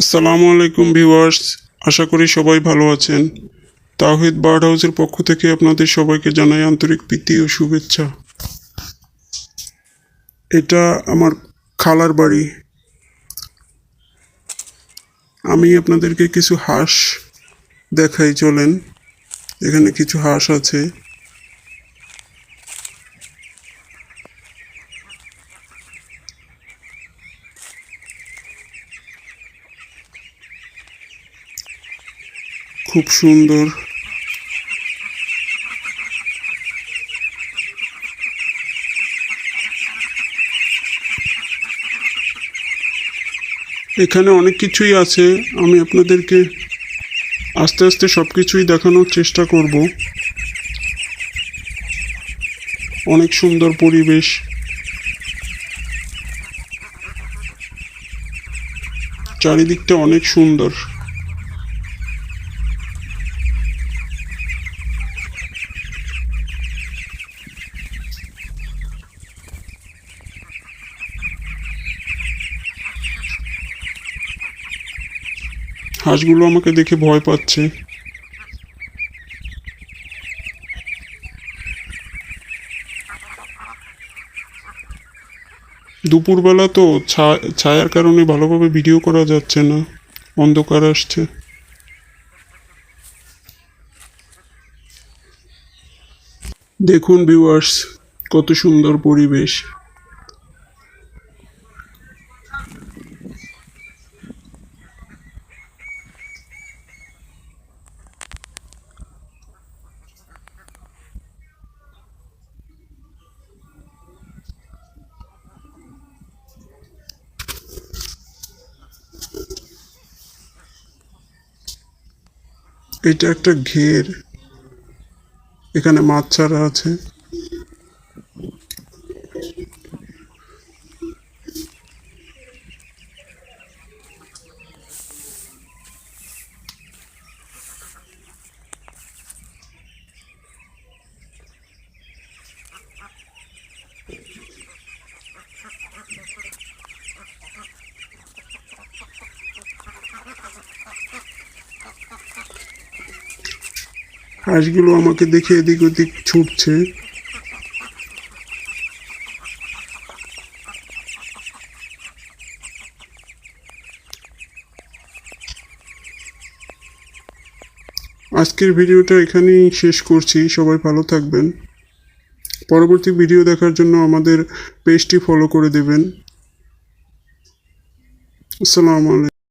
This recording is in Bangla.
আসসালামু আলাইকুম ভিউয়ার্স, আশা করি সবাই ভালো আছেন। তাওহিদ বার্ড হাউসের পক্ষ থেকে আপনাদের সবাইকে জানাই আন্তরিক প্রীতি ও শুভেচ্ছা। এটা আমার খালার বাড়ি। আমি আপনাদেরকে কিছু হাঁস দেখাই, চলেন। এখানে কিছু হাঁস আছে। খুব সুন্দর। এখানে অনেক কিছুই আছে। আমি আপনাদেরকে আস্তে আস্তে সব কিছুই দেখানোর চেষ্টা করব। অনেক সুন্দর পরিবেশ। চারিদিকটা অনেক সুন্দর। হাঁসগুলো আমাকে দেখে ভয় পাচ্ছে। দুপুরবেলা তো ছায়ার কারণে ভালোভাবে ভিডিও করা যাচ্ছে না। অন্ধকার আসছে। দেখুন ভিউয়ার্স কত সুন্দর পরিবেশ। এটা একটা ঘের। এখানে মাছ ছাড়া আছে। হাঁসগুলো আমাকে দেখে এদিক ওদিক ছুটছে। আজকের ভিডিওটা এখানেই শেষ করছি, সবাই ভালো থাকবেন। পরবর্তী ভিডিও দেখার জন্য আমাদের পেজটি ফলো করে দেবেন। আসসালামু আলাইকুম।